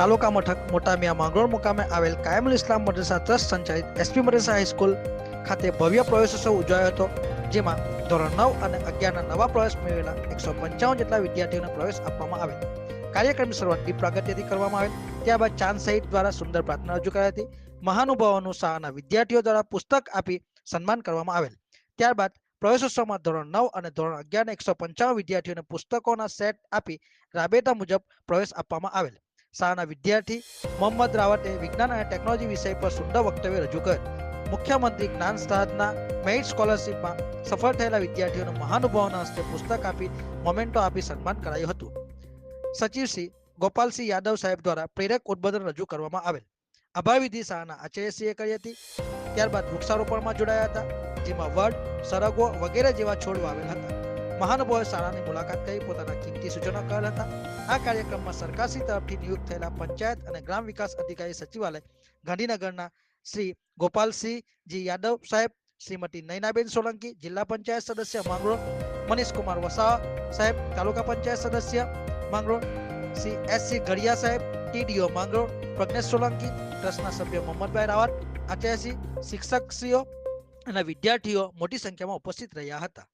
તાલુકા મથક મોટામિયા માંગરોળ મુકામે આવેલ કાયમુલ ઇસ્લામ મદ્રસા ટ્રસ્ટ સંચાલિત એસપી મદ્રસા હાઈસ્કૂલ ખાતે ભવ્ય પ્રવેશોત્સવ ઉજવાયો હતો, જેમાં ધોરણ નવ અને અગિયારના નવા પ્રવેશ મેળવેલા એકસો પંચાવન જેટલા વિદ્યાર્થીઓને પ્રવેશ આપવામાં આવેલ. કાર્યક્રમની શરૂઆત દીપ પ્રાગટ્યથી કરવામાં આવેલ. ત્યારબાદ ચાંદ સહિત દ્વારા સુંદર પ્રાર્થના રજૂ કરાઈ હતી. મહાનુભાવોનું શાળાના વિદ્યાર્થીઓ દ્વારા પુસ્તક આપી સન્માન કરવામાં આવેલ. ત્યારબાદ પ્રવેશોત્સવમાં ધોરણ નવ અને ધોરણ અગિયારના એકસો પંચાવન વિદ્યાર્થીઓને પુસ્તકોના સેટ આપી રાબેતા મુજબ પ્રવેશ આપવામાં આવેલ. શાળાના વિદ્યાર્થી મોહમ્મદ રાવતે વિજ્ઞાન અને ટેકનોલોજી વિષય પર સુંદર વક્તવ્ય રજૂ કરેલ મુખ્યમંત્રી જ્ઞાન સ્થાનના મેરિટ સ્કોલરશીપમાં સફળ થયેલા વિદ્યાર્થીઓને મહાનુભાવોના હસ્તે પુસ્તક આપી મોમેન્ટો આપી સન્માન કરાયું હતું. સચિવશ્રી ગોપાલસિંહ યાદવ સાહેબ દ્વારા પ્રેરક ઉદબોધન રજૂ કરવામાં આવેલ. આભાર વિધિ શાળાના આચાર્યશ્રીએ કરી હતી. ત્યારબાદ વૃક્ષારોપણમાં જોડાયા હતા, જેમાં વડ, સરગવો વગેરે જેવા છોડ વાવેલ હતા. મહાનુભાવોએ શાળાની મુલાકાત કરી પોતાના કિંમતી સૂચનો કરેલ હતા. આ કાર્યક્રમમાં સરકારશ્રી તરફથી નિયુક્ત થયેલા પંચાયત અને ગ્રામ વિકાસ અધિકારી સચિવાલય, ગાંધીનગરના શ્રી ગોપાલસિંહજી યાદવ સાહેબ, શ્રીમતી નૈનાબેન સોલંકી, જિલ્લા પંચાયત સદસ્ય માંગરોળ, મનીષ કુમાર વસાવા સાહેબ, તાલુકા પંચાયત સદસ્ય માંગરોળ, શ્રી એસ સી ઘડિયા સાહેબ, ટીડીઓ માંગરોળ, પ્રજ્ઞેશ સોલંકી, ટ્રસ્ટના સભ્ય મોહમ્મદભાઈ રાવત, આચાર્યશ્રી, શિક્ષકશ્રીઓ અને વિદ્યાર્થીઓ મોટી સંખ્યામાં ઉપસ્થિત રહ્યા હતા.